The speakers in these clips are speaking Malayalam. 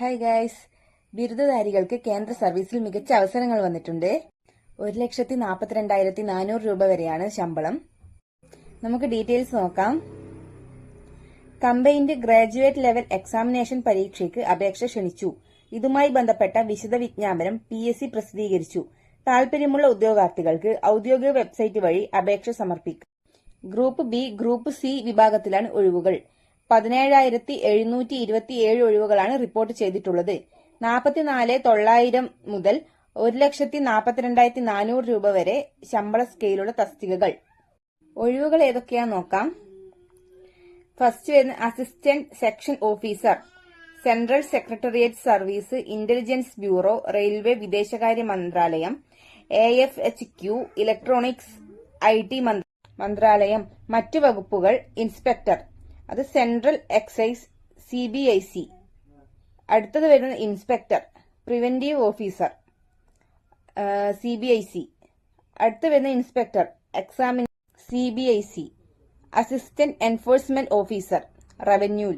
ഹായ് ഗായ്സ് ബിരുദധാരികൾക്ക് കേന്ദ്ര സർവീസിൽ മികച്ച അവസരങ്ങൾ വന്നിട്ടുണ്ട്. ഒരു ലക്ഷത്തി നാൽപ്പത്തിരണ്ടായിരത്തി നാനൂറ് രൂപ വരെയാണ് ശമ്പളം. നമുക്ക് ഡീറ്റെയിൽസ് നോക്കാം. കമ്പൈൻഡ് ഗ്രാജുവേറ്റ് ലെവൽ എക്സാമിനേഷൻ പരീക്ഷയ്ക്ക് അപേക്ഷ ക്ഷണിച്ചു. ഇതുമായി ബന്ധപ്പെട്ട വിശദ വിജ്ഞാപനം പി എസ് സി പ്രസിദ്ധീകരിച്ചു. താൽപര്യമുള്ള ഉദ്യോഗാർത്ഥികൾക്ക് ഔദ്യോഗിക വെബ്സൈറ്റ് വഴി അപേക്ഷ സമർപ്പിക്കാം. ഗ്രൂപ്പ് ബി ഗ്രൂപ്പ് സി വിഭാഗത്തിലാണ് ഒഴിവുകൾ. പതിനേഴായിരത്തി എഴുന്നൂറ്റി ഇരുപത്തിയേഴ് ഒഴിവുകളാണ് റിപ്പോർട്ട് ചെയ്തിട്ടുള്ളത്. നാൽപ്പത്തിനാല് തൊള്ളായിരം മുതൽ ഒരു ലക്ഷത്തി നാൽപ്പത്തിരണ്ടായിരത്തി നാനൂറ് രൂപ വരെ ശമ്പള സ്കെയിലുള്ള തസ്തികകൾ. ഒഴിവുകൾ ഏതൊക്കെയാന്ന് നോക്കാം. ഫസ്റ്റ് വരുന്ന assistant section officer central secretariat service intelligence bureau railway വിദേശകാര്യ മന്ത്രാലയം A F H Q electronics I T മന്ത്രാലയം മറ്റു വകുപ്പുകൾ ഇൻസ്പെക്ടർ. അത് central excise C B I C അടുത്തത് വരുന്ന inspector preventive officer C B I C അടുത്ത് വരുന്ന inspector examiner C B I C assistant enforcement officer revenue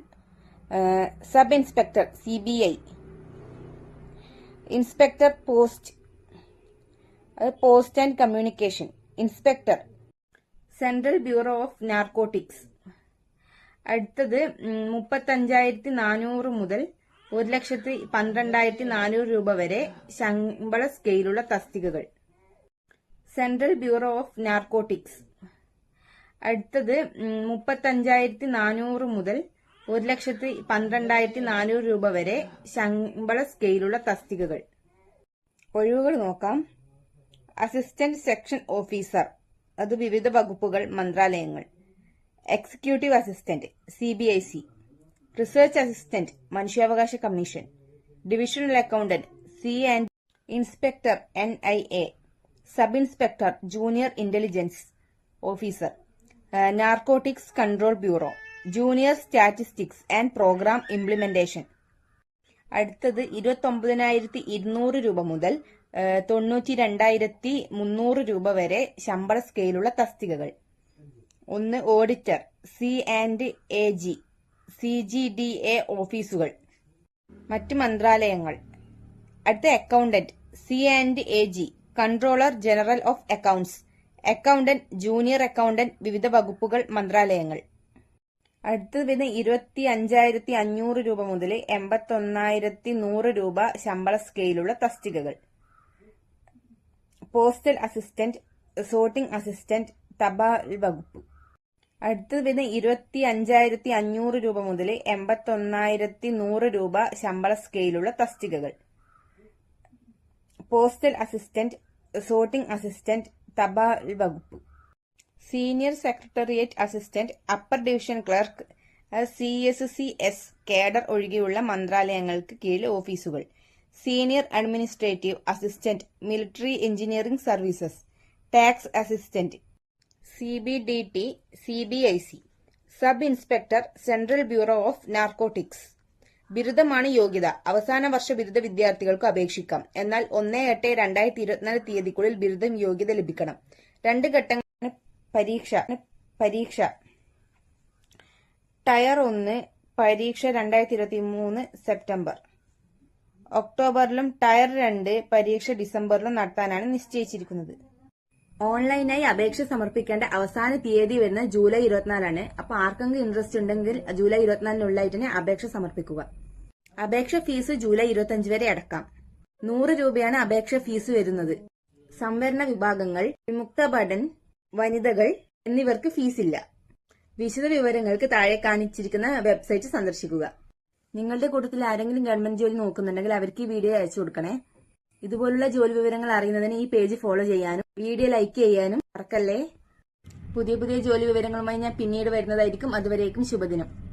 sub inspector C B I inspector post അത് post and communication inspector central bureau of narcotics അടുത്തത് മുപ്പത്തഞ്ചായിരത്തി നാനൂറ് മുതൽ ഒരു ലക്ഷത്തി പന്ത്രണ്ടായിരത്തി നാനൂറ് രൂപ വരെ ശമ്പള സ്കെയിലുള്ള തസ്തികകൾ. Central bureau of narcotics. അടുത്തത് മുപ്പത്തഞ്ചായിരത്തി നാനൂറ് മുതൽ ഒരു ലക്ഷത്തി പന്ത്രണ്ടായിരത്തി നാനൂറ് രൂപ വരെ ശമ്പള സ്കെയിലുള്ള തസ്തികകൾ. ഒഴിവുകൾ നോക്കാം. Assistant section officer. അത് വിവിധ വകുപ്പുകൾ മന്ത്രാലയങ്ങൾ. Executive assistant C B I C research assistant മനുഷ്യാവകാശ commission divisional accountant C and inspector N I A sub inspector junior intelligence officer narcotics control bureau junior statistics and programme implementation അടുത്തത് ഇരുപത്തൊമ്പതിനായിരത്തി ഇരുന്നൂറ് രൂപ മുതൽ തൊണ്ണൂറ്റി രണ്ടായിരത്തി മുന്നൂറ് രൂപ വരെ ശമ്പള സ്കെയിലുള്ള തസ്തികകൾ. ഒന്ന് auditor. C and A G. C G D A ഓഫീസുകൾ. മറ്റ് മന്ത്രാലയങ്ങൾ. അടുത്ത accountant. C and A G. Controller general of accounts. Accountant junior accountant വിവിധ വകുപ്പുകൾ മന്ത്രാലയങ്ങൾ. അടുത്തത് വരുന്ന ഇരുപത്തി അഞ്ചായിരത്തി അഞ്ഞൂറ് രൂപ മുതൽ എൺപത്തി ഒന്നായിരത്തി നൂറ് രൂപ ശമ്പള സ്കെയിലുള്ള തസ്തികകൾ. പോസ്റ്റൽ അസിസ്റ്റന്റ് സോർട്ടിംഗ് അസിസ്റ്റന്റ് തപാൽ വകുപ്പ്. അടുത്തത് പിന്നെ ഇരുപത്തി അഞ്ചായിരത്തി അഞ്ഞൂറ് രൂപ മുതൽ എൺപത്തി ഒന്നായിരത്തി നൂറ് രൂപ ശമ്പള സ്കെയിലുള്ള തസ്തികകൾ. പോസ്റ്റൽ അസിസ്റ്റന്റ് സോർട്ടിംഗ് അസിസ്റ്റന്റ് തപാൽ വകുപ്പ്. Senior secretariat assistant upper division clerk C S C S cadre ഒഴികെയുള്ള മന്ത്രാലയങ്ങൾക്ക് കീഴിൽ ഓഫീസുകൾ. Senior administrative assistant military engineering services tax assistant C B D T C B I C sub inspector central bureau of narcotics. ബിരുദമാണ് യോഗ്യത. അവസാന വർഷ ബിരുദ വിദ്യാർത്ഥികൾക്ക് അപേക്ഷിക്കാം. എന്നാൽ ഒന്ന് എട്ട് രണ്ടായിരത്തി ഇരുപത്തിനാല് തീയതിക്കുള്ളിൽ ബിരുദം യോഗ്യത ലഭിക്കണം. രണ്ട് ഘട്ടങ്ങൾ പരീക്ഷ. പരീക്ഷ. ടയർ ഒന്ന് പരീക്ഷ രണ്ടായിരത്തി ഇരുപത്തി മൂന്ന് സെപ്റ്റംബർ. ഒക്ടോബറിലും ടയർ രണ്ട് പരീക്ഷ ഡിസംബറിലും നടത്താനാണ് നിശ്ചയിച്ചിരിക്കുന്നത്. ഓൺലൈനായി അപേക്ഷ സമർപ്പിക്കേണ്ട അവസാന തീയതി വരുന്ന ജൂലൈ ഇരുപത്തിനാലാണ്. അപ്പൊ ആർക്കെങ്കിലും ഇൻട്രസ്റ്റ് ഉണ്ടെങ്കിൽ ജൂലൈ ഇരുപത്തിനാലിനുള്ളിലായിട്ട് തന്നെ അപേക്ഷ സമർപ്പിക്കുക. അപേക്ഷ ഫീസ് ജൂലൈ ഇരുപത്തിയഞ്ച് വരെ അടക്കാം. നൂറ് രൂപയാണ് അപേക്ഷ ഫീസ് വരുന്നത്. സംവരണ വിഭാഗങ്ങൾ വിമുക്ത ഭടൻ വനിതകൾ എന്നിവർക്ക് ഫീസില്ല വിശദ വിവരങ്ങൾക്ക് താഴെ കാണിച്ചിരിക്കുന്ന വെബ്സൈറ്റ് സന്ദർശിക്കുക. നിങ്ങളുടെ കൂട്ടത്തിൽ ആരെങ്കിലും ഗവൺമെന്റ് ജോലി നോക്കുന്നുണ്ടെങ്കിൽ അവർക്ക് ഈ വീഡിയോ അയച്ചു കൊടുക്കണേ. ഇതുപോലുള്ള ജോലി വിവരങ്ങൾ അറിയുന്നതിന് ഈ പേജ് ഫോളോ ചെയ്യാനും വീഡിയോ ലൈക്ക് ചെയ്യാനും മറക്കല്ലേ? പുതിയ പുതിയ ജോലി വിവരങ്ങളുമായി ഞാൻ പിന്നീട് വരുന്നതായിരിക്കും. അതുവരേക്കും ശുഭദിനം.